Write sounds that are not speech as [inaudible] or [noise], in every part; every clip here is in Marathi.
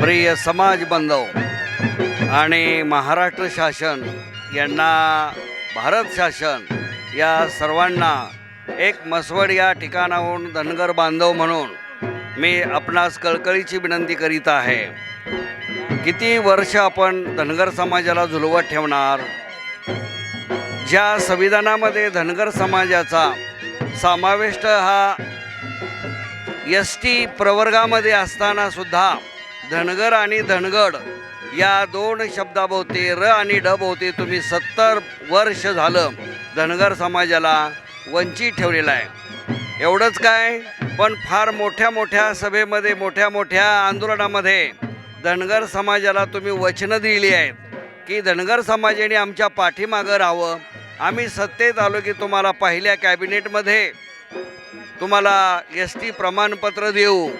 प्रिय समाज बांधव आणि महाराष्ट्र शासन यांना भारत शासन या सर्वांना एक मसवड या ठिकाणाहून धनगर बांधव म्हणून मी आपणास कळकळीची विनंती करीत आहे. किती वर्ष आपण धनगर समाजाला झुलवत ठेवणार? ज्या संविधानामध्ये धनगर समाजाचा समाविष्ट हा एस टी प्रवर्गामध्ये असताना सुद्धा धनगर आणि धनगड या दोन शब्दाभोवती र आणि ड भोवती तुम्ही सत्तर वर्ष झालं धनगर समाजाला वंचित ठेवलेलं आहे. एवढंच काय? पण फार मोठ्या मोठ्या सभेमध्ये मोठ्या मोठ्या आंदोलनामध्ये धनगर समाजाला तुम्ही वचनं दिली आहेत. की धनगर समाजाने आमच्या पाठीमागं राहावं आम्ही सत्तेत आलो की तुम्हाला पहिल्या कॅबिनेटमध्ये तुम्हाला एस टी प्रमाणपत्र देऊ.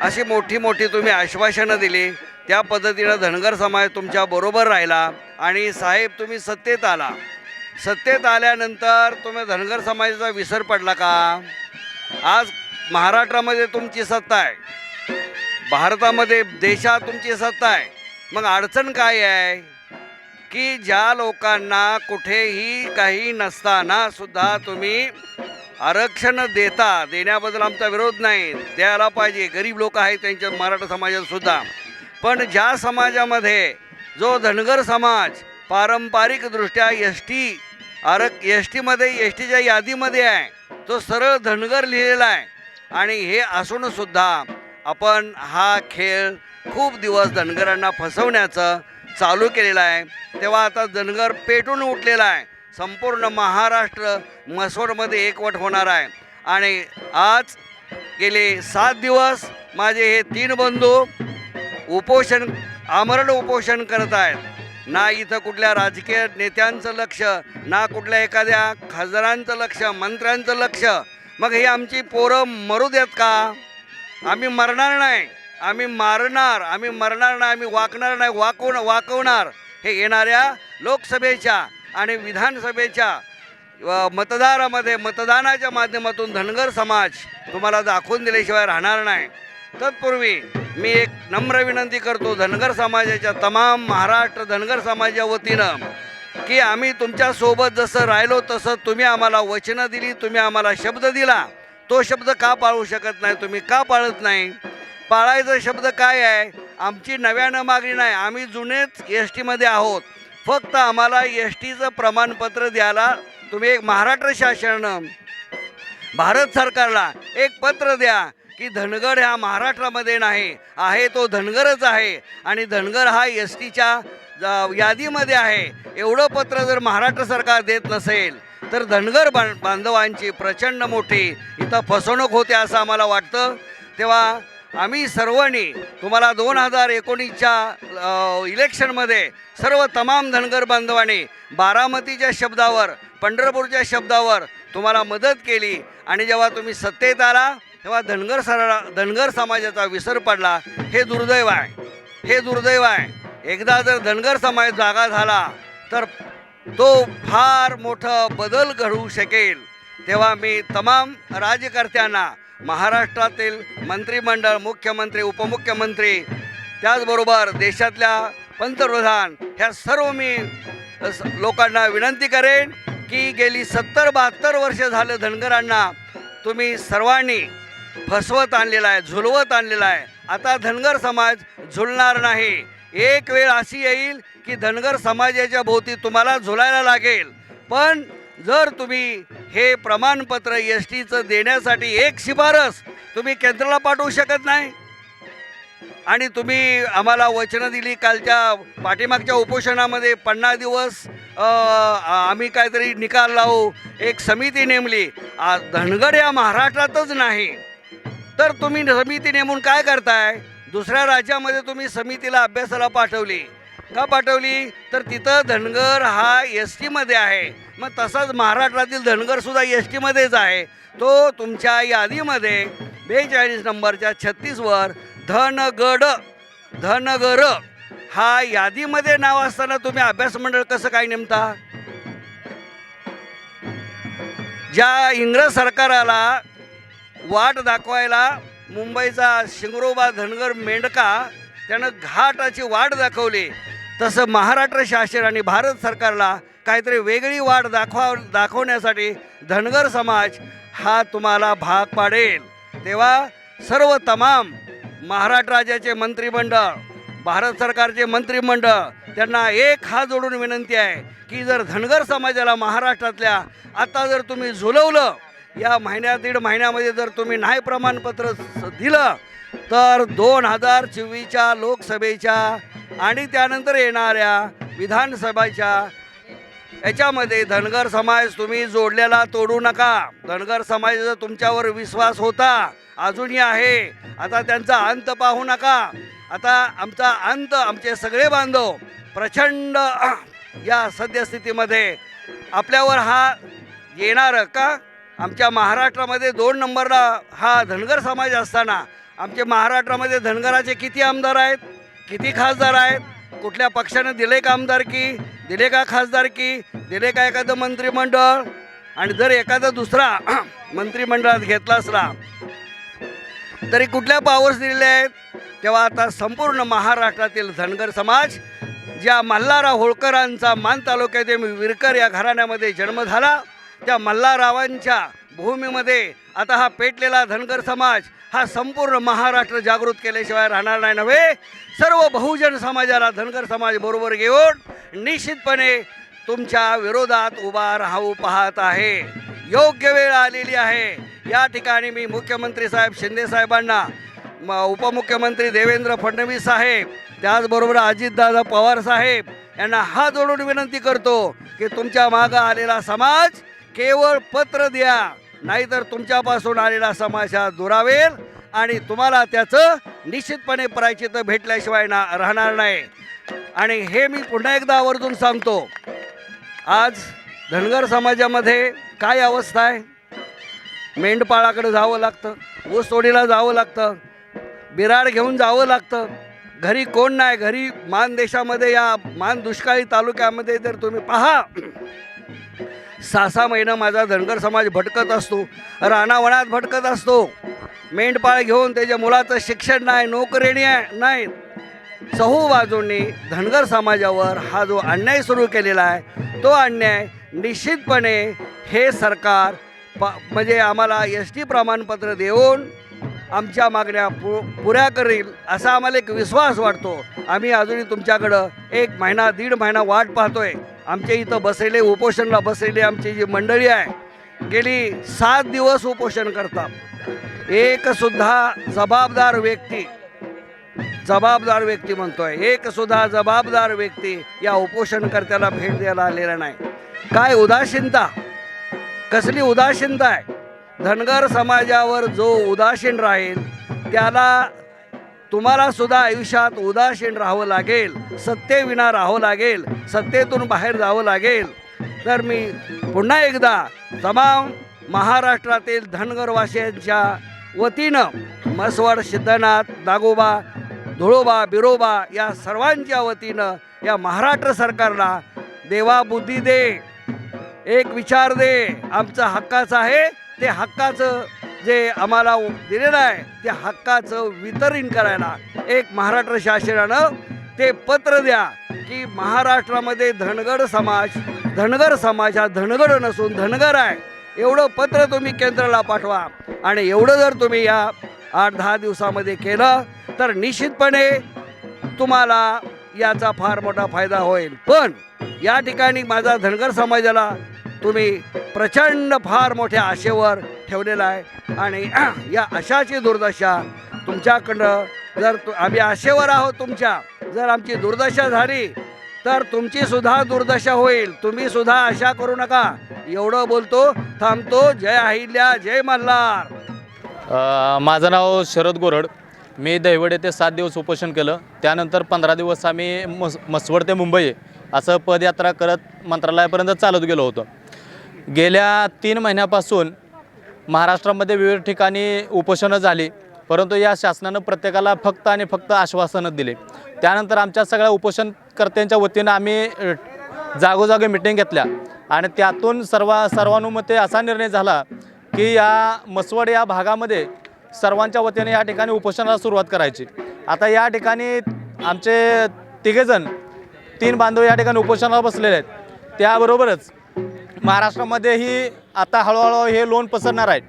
अशी मोठी मोठी तुम्ही आश्वासनं दिली. त्या पद्धतीनं धनगर समाज तुमच्या बरोबर राहिला आणि साहेब तुम्ही सत्तेत आला. सत्तेत आल्यानंतर तुम्ही धनगर समाजाचा विसर पडला का? आज महाराष्ट्रामध्ये तुमची सत्ता आहे. भारतामध्ये देशात तुमची सत्ता आहे. मग अडचण काय आहे? की ज्या लोकांना कुठेही काही नसताना सुद्धा तुम्ही आरक्षण देता देण्याबद्दल आमचा विरोध नाही द्यायला पाहिजे. गरीब लोक आहेत त्यांच्या मराठा समाजात सुद्धा. पण ज्या समाजामध्ये जो धनगर समाज पारंपरिकदृष्ट्या एस टी आरक एस टीमध्ये एस टीच्या यादीमध्ये आहे तो सरळ धनगर लिहिलेला आहे. आणि हे असूनसुद्धा आपण हा खेळ खूप दिवस धनगरांना फसवण्याचं चालू केलेला आहे. तेव्हा आता धनगर पेटून उठलेला आहे. संपूर्ण महाराष्ट्र मसोडमध्ये एकवट होणार आहे. आणि आज गेले सात दिवस माझे हे तीन बंधू उपोषण आमरण उपोषण करत आहेत. ना इथं कुठल्या राजकीय नेत्यांचं लक्ष ना कुठल्या एखाद्या खासदारांचं लक्ष मंत्र्यांचं लक्ष. मग हे आमची पोरं मरू देत का? आम्ही मरणार नाही. आम्ही मारणार आम्ही मरणार नाही आम्ही वाकणार नाही वाकवून वाकवणार. हे येणाऱ्या लोकसभेच्या आणि विधानसभेच्या मतदारामध्ये मतदानाच्या माध्यमातून धनगर समाज तुम्हाला दाखवून दिल्याशिवाय राहणार नाही. तत्पूर्वी मी एक नम्र विनंती करतो धनगर समाजाच्या तमाम महाराष्ट्र धनगर समाजाच्या वतीनं की आम्ही तुमच्यासोबत जसं राहिलो तसं तुम्ही आम्हाला वचनं दिली तुम्ही आम्हाला शब्द दिला. तो शब्द का पाळू शकत नाही तुम्ही का पाळत नाही? पाळायचा शब्द काय आहे? आमची नव्यानं मागणी नाही. आम्ही जुनेच एस टीमध्ये आहोत. फक्त आम्हाला एस टीचं प्रमाणपत्र द्यायला तुम्ही एक महाराष्ट्र शासनानं भारत सरकारला एक पत्र द्या की धनगर ह्या महाराष्ट्रामध्ये नाही आहे तो धनगरच आहे. आणि धनगर हा एस टीच्या यादीमध्ये आहे. एवढं पत्र जर महाराष्ट्र सरकार देत नसेल तर धनगर बां बांधवांची प्रचंड मोठी इथं फसवणूक होते असं आम्हाला वाटतं. तेव्हा आम्ही सर्वांनी तुम्हाला दोन हजार एकोणीसच्या इलेक्शनमध्ये सर्व तमाम धनगर बांधवांनी बारामतीच्या शब्दावर पंढरपूरच्या शब्दावर तुम्हाला मदत केली आणि जेव्हा तुम्ही सत्तेत आला तेव्हा धनगर सरा धनगर समाजाचा विसर पडला. हे दुर्दैव आहे. हे दुर्दैव आहे. एकदा जर धनगर समाज जागा झाला तर तो फार मोठं बदल घडवू शकेल. तेव्हा मी तमाम राज्यकर्त्यांना महाराष्ट्रातील मंत्रिमंडळ मुख्यमंत्री उपमुख्यमंत्री त्याचबरोबर देशातल्या पंतप्रधान ह्या सर्व मी लोकांना विनंती करेन की गेली सत्तर बहात्तर वर्ष झालं धनगरांना तुम्ही सर्वांनी फसवत आणलेला आहे झुलवत आणलेला आहे. आता धनगर समाज झुलणार नाही. एक वेळ अशी येईल की धनगर समाजाच्या भोवती तुम्हाला झुलायला लागेल. पण जर तुम्ही हे प्रमाणपत्र एस टीचं देण्यासाठी एक शिफारस तुम्ही केंद्राला पाठवू शकत नाही आणि तुम्ही आम्हाला वचनं दिली कालच्या पाठीमागच्या उपोषणामध्ये पन्नास दिवस आम्ही काहीतरी निकाल लावू एक समिती नेमली. धनगड धनगर या महाराष्ट्रातच नाही. तर तुम्ही समिती नेमून काय करताय? दुसऱ्या राज्यामध्ये तुम्ही समितीला अभ्यासाला पाठवली. का पाठवली? तर तिथं धनगर हा एस टीमध्ये आहे. मग तसाच महाराष्ट्रातील धनगरसुद्धा एस टीमध्येच आहे. तो तुमच्या यादीमध्ये बेचाळीस नंबरच्या छत्तीसवर धनगड धनगर हा यादीमध्ये नाव असताना तुम्ही अभ्यास मंडळ कसं काय नेमता? ज्या इंग्रज सरकाराला वाट दाखवायला मुंबईचा शिंगरोबा धनगर मेंढका त्यानं घाटाची वाट दाखवली. तसं महाराष्ट्र शासन आणि भारत सरकारला काहीतरी वेगळी वाट दाखवा दाखवण्यासाठी धनगर समाज हा तुम्हाला भाग पाडेल. तेव्हा सर्व तमाम महाराष्ट्र राज्याचे मंत्रिमंडळ भारत सरकारचे मंत्रिमंडळ त्यांना एक हात जोडून विनंती आहे की जर धनगर समाजाला महाराष्ट्रातल्या आता जर तुम्ही झुलवलं या महिन्या दीड महिन्यामध्ये जर तुम्ही नाही प्रमाणपत्र दिलं तर दोन हजार चोवीसच्या लोकसभेच्या आणि त्यानंतर येणाऱ्या विधानसभेच्या याच्यामध्ये धनगर समाज तुम्ही जोडलेला तोडू नका. धनगर समाजाचा तुमच्यावर विश्वास होता. अजूनही आहे. आता त्यांचा अंत पाहू नका. आता आमचा अंत आमचे सगळे बांधव प्रचंड [clears throat] या सद्यस्थितीमध्ये आपल्यावर हा येणार का? आमच्या महाराष्ट्रामध्ये दोन नंबरला हा धनगर समाज असताना आमचे महाराष्ट्रामध्ये धनगराचे किती आमदार आहेत? किती खासदार आहेत? कुठल्या पक्षानं दिले का आमदारकी दिले का खासदारकी दिले का एखादं मंत्रिमंडळ? आणि जर एखादा दुसरा [clears throat] मंत्रिमंडळात घेतला असला तरी कुठल्या पावर्स दिलेल्या आहेत? तेव्हा आता संपूर्ण महाराष्ट्रातील धनगर समाज ज्या मल्हारराव होळकरांचा मान तालुक्यातील विरकर या घराण्यामध्ये जन्म झाला त्या मल्हाररावांच्या भूमीमध्ये आता हा पेटलेला धनगर समाज हा संपूर्ण महाराष्ट्र जागृत केल्याशिवाय राहणार नाही नव्हे. सर्व बहुजन समाजाला धनगर समाज बरोबर घेऊन निश्चितपणे तुमच्या विरोधात उभा राहू पाहत आहे. योग्य वेळ आलेली आहे. या ठिकाणी मी मुख्यमंत्री साहेब शिंदे साहेबांना म उपमुख्यमंत्री देवेंद्र फडणवीस साहेब त्याचबरोबर अजितदादा पवार साहेब यांना हा जोडून विनंती करतो की तुमच्या मागं आलेला समाज केवळ पत्र द्या. नाहीतर तुमच्यापासून आलेला समाज हा दुरावेल आणि तुम्हाला त्याचं निश्चितपणे प्रायचित भेटल्याशिवाय ना राहणार नाही. आणि हे मी पुन्हा एकदा आवर्जून सांगतो. आज धनगर समाजामध्ये काय अवस्था आहे? मेंढपाळाकडे जावं लागतं ऊसतोडीला जावं लागतं बिराड घेऊन जावं लागतं. घरी कोण नाही घरी मान देशामध्ये या मान दुष्काळी तालुक्यामध्ये जर तुम्ही पहा सहा सहा महिना माझा धनगर समाज भटकत असतो रानावनात भटकत असतो. मेंढपाळ घेऊन त्याच्या मुलाचं शिक्षण नाही नोकरी नाही. सहू बाजूंनी धनगर समाजावर हा जो अन्याय सुरू केलेला आहे तो अन्याय निश्चितपणे हे सरकार प म्हणजे आम्हाला एस टी प्रमाणपत्र देऊन आमच्या मागण्या पु पुऱ्या करील असा आम्हाला एक विश्वास वाटतो. आम्ही अजूनही तुमच्याकडं एक महिना दीड महिना वाट पाहतोय. आमच्या इथं बसलेले उपोषणला बसलेली आमची जी मंडळी आहे गेली सात दिवस उपोषण करतात. एकसुद्धा जबाबदार व्यक्ती जबाबदार व्यक्ती म्हणतोय एकसुद्धा जबाबदार व्यक्ती या उपोषणकर्त्याला भेट द्यायला आलेला नाही. काय उदासीनता? कसली उदासीनता आहे? धनगर समाजावर जो उदासीन राहील त्याला तुम्हाला सुद्धा आयुष्यात उदासीन राहावं लागेल सत्तेविना राहावं लागेल सत्तेतून बाहेर जावं लागेल. तर मी पुन्हा एकदा तमाम महाराष्ट्रातील धनगरवासियांच्या वतीनं मसवड सिद्धनाथ नागोबा धुळोबा बिरोबा या सर्वांच्या वतीनं या महाराष्ट्र सरकारला देवा बुद्धी दे एक विचार दे. आमचं हक्काचं आहे ते हक्काचं जे आम्हाला दिलेलं आहे ते हक्काचं वितरण करायला एक महाराष्ट्र शासनानं ते पत्र द्या की महाराष्ट्रामध्ये धनगड समाज धनगर समाज हा धनगड नसून धनगर आहे एवढं पत्र तुम्ही केंद्राला पाठवा. आणि एवढं जर तुम्ही या आठ दहा दिवसामध्ये केलं तर निश्चितपणे तुम्हाला याचा फार मोठा फायदा होईल. पण या ठिकाणी माझा धनगर समाजाला तुम्ही प्रचंड फार मोठ्या आशेवर ठेवलेला आहे. आणि [clears throat] या आशाची दुर्दशा तुमच्याकडं जर तु आम्ही आशेवर आहोत तुमच्या जर आमची दुर्दशा झाली तर तुमची सुद्धा दुर्दशा होईल. तुम्ही सुद्धा आशा करू नका. एवढं बोलतो थांबतो. जय अहिल्या जय मल्हार. माझं नाव शरद गोरड. मी दैवड येथे सात दिवस उपोषण केलं. त्यानंतर पंधरा दिवस आम्ही मस मसवड ते मुंबई असं पदयात्रा करत मंत्रालयापर्यंत चालत गेलो होतो. गेल्या तीन महिन्यापासून महाराष्ट्रामध्ये विविध ठिकाणी उपोषणं झाली परंतु या शासनानं प्रत्येकाला फक्त आणि फक्त आश्वासनं दिले. त्यानंतर आमच्या सगळ्या उपोषणकर्त्यांच्या वतीनं आम्ही जागोजागी मिटिंग घेतल्या आणि त्यातून सर्व सर्वानुमते असा निर्णय झाला की या मसवड या भागामध्ये सर्वांच्या वतीने या ठिकाणी उपोषणाला सुरुवात करायची. आता या ठिकाणी आमचे तिघेजण तीन बांधव या ठिकाणी उपोषणाला बसलेले आहेत. त्याबरोबरच महाराष्ट्रामध्येही आता हळूहळू हे लोन पसरणार आहे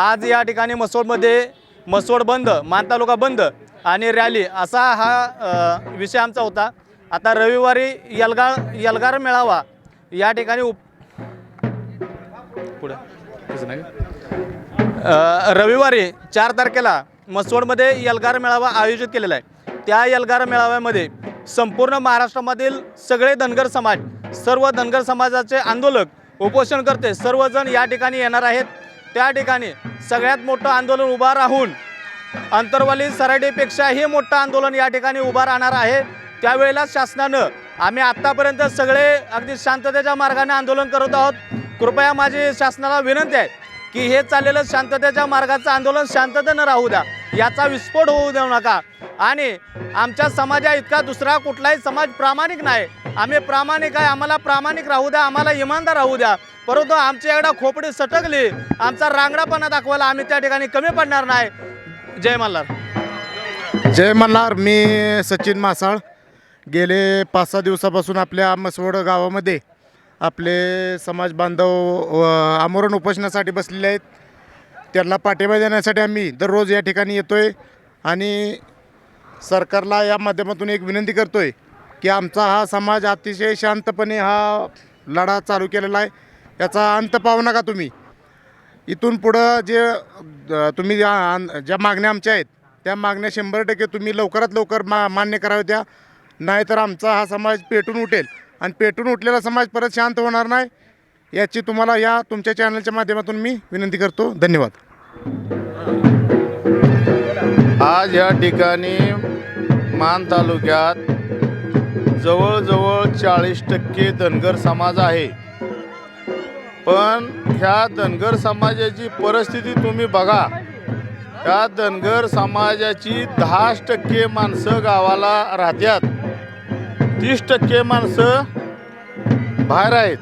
आज या ठिकाणी मसोडमध्ये मसोड बंद मान तालुका बंद आणि रॅली असा हा विषय आमचा होता. आता रविवारी यलगार यलगार मेळावा या ठिकाणी उप पुढे. नाही? रविवारी चार तारखेला मसवडमध्ये यलगार मेळावा आयोजित केलेला आहे. त्या यलगार मेळाव्यामध्ये संपूर्ण महाराष्ट्रामधील सगळे धनगर समाज सर्व धनगर समाजाचे आंदोलक उपोषण करते. सर्वजण या ठिकाणी येणार आहेत. त्या ठिकाणी सगळ्यात मोठं आंदोलन उभा राहून अंतरवाली सराडीपेक्षाही मोठं आंदोलन या ठिकाणी उभा राहणार आहे. त्यावेळेला शासनानं आम्ही आत्तापर्यंत सगळे अगदी शांततेच्या मार्गाने आंदोलन करत आहोत. कृपया माझी शासनाला विनंती आहे की हे चाललेलं शांततेच्या मार्गाचं आंदोलन शांततेनं राहू द्या. याचा विस्फोट होऊ देऊ नका. आणि आमच्या समाजा इतका दुसरा कुठलाही समाज प्रामाणिक नाही. आम्ही प्रामाणिक आहे आम्हाला प्रामाणिक राहू द्या आम्हाला इमानदार राहू द्या. परंतु आमच्या एकदा खोपडी सटकली आमचा रांगडापणा दाखवायला आम्ही त्या ठिकाणी कमी पडणार नाही. जय मल्हार. जय मल्हार मी सचिन मासाळ. गेले पाच सहा दिवसापासून आपल्या मसवड गावामध्ये आपले समाज बांधव आमरण उपोषणासाठी बसलेले आहेत. त्यांना पाठिंबा देण्यासाठी आम्ही दररोज या ठिकाणी येतो आहे आणि सरकारला या माध्यमातून एक विनंती करतो आहे की आमचा हा समाज अतिशय शांतपणे हा लढा चालू केलेला आहे. याचा अंत पाहू नका तुम्ही. इथून पुढं जे तुम्ही ज्या ज्या मागण्या आमच्या आहेत त्या मागण्या शंभर टक्के तुम्ही लवकरात लवकर मा मान्य कराव्या त्या. नाहीतर आमचा हा समाज पेटून उठेल. आणि पेटून उठलेला समाज परत शांत होणार नाही याची तुम्हाला या तुमच्या चॅनलच्या माध्यमातून मी विनंती करतो. धन्यवाद. आज या ठिकाणी मान तालुक्यात जवळजवळ चाळीस टक्के धनगर समाज आहे. पण ह्या धनगर समाजाची परिस्थिती तुम्ही बघा. ह्या धनगर समाजाची दहाच टक्के माणसं गावाला राहत्यात. तीस टक्के माणसं बाहेर आहेत.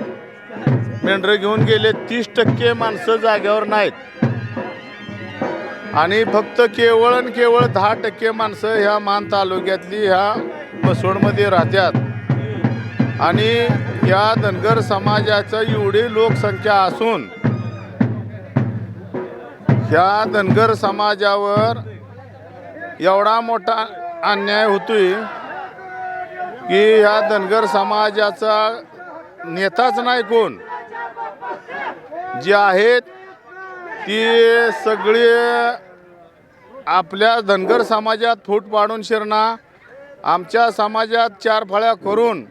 मेंढरं घेऊन गेले तीस टक्के माणसं जाग्यावर नाहीत. आणि फक्त केवळ आणि केवळ दहा टक्के माणसं ह्या मान तालुक्यातली ह्या मसोडमध्ये राहतात आणि या धनगर समाजाचं एवढी लोकसंख्या असून ह्या धनगर समाजावर एवढा मोठा अन्याय होतोय की ह्या धनगर समाजाचा नेताच नाही कोण. जे आहेत ती सगळी आपल्या धनगर समाजात फूट पाडून शिरणा आमच्या समाजात चार फळ्या करून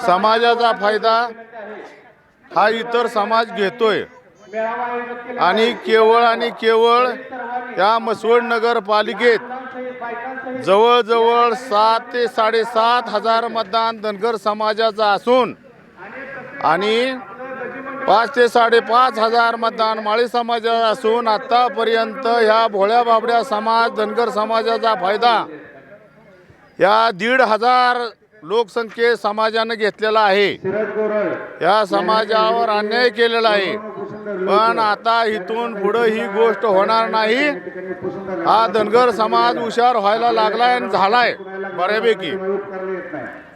समाजाचा फायदा हा इतर समाज घेतोय. आणि केवळ आणि केवळ या मसवड नगरपालिकेत जवळजवळ सात ते साडेसात हजार मतदान धनगर समाजाचं असून आणि पाच ते साडेपाच हजार मतदान माळी समाजाचा असून आत्तापर्यंत ह्या भोळ्या बाबड्या समाज धनगर समाजाचा फायदा या दीड हजार लोकसंख्ये समाजानं घेतलेला आहे. या समाजावर अन्याय केलेला आहे. पण आता इथून पुढं ही गोष्ट होणार नाही. हा धनगर समाज हुशार व्हायला लागलाय आणि झालाय बऱ्यापैकी.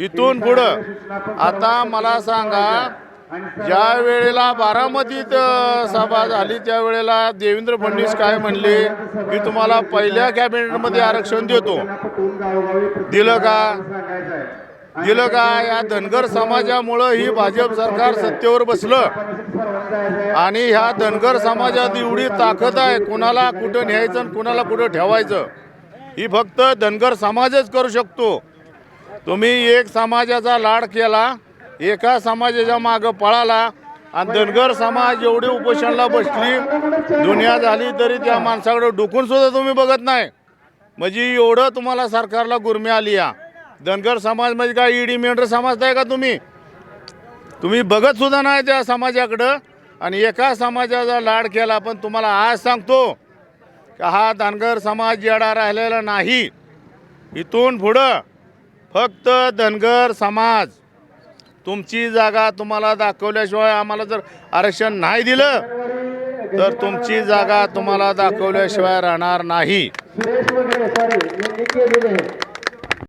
इथून पुढं. आता मला सांगा ज्या वेळेला बारामतीत सभा झाली त्यावेळेला देवेंद्र फडणवीस काय म्हणले की तुम्हाला पहिल्या कॅबिनेटमध्ये आरक्षण देतो. दिलं का? दिलं का? या धनगर समाजामुळं ही भाजप सरकार सत्तेवर बसलं. आणि ह्या धनगर समाजात एवढी ताकद आहे कुणाला कुठं न्यायचं आणि कुणाला कुठं ठेवायचं? ही फक्त धनगर समाजच करू शकतो. तुम्ही एक समाजाचा लाड केला एका समाजाच्या मागं पळाला आणि धनगर समाज एवढी उपोषणाला बसली. दुनिया झाली तरी त्या माणसाकडे डुकून सुद्धा तुम्ही बघत नाही. म्हणजे एवढं तुम्हाला सरकारला गुरमी आली या. धनगर समाज म्हणजे काय? ईडी मेंढर समजताय का तुम्ही? तुम्ही बघत सुद्धा नाही त्या समाजाकडं. आणि एका समाजाचा लाड केला पण तुम्हाला आज सांगतो का हा धनगर समाज येडा राहिलेला नाही. इथून पुढं फक्त धनगर समाज. तुमची जागा तुम्हाला दाखवल्याशिवाय आम्हाला जर आरक्षण नाही दिलं तर तुमची जागा तुम्हाला दाखवल्याशिवाय राहणार नाही.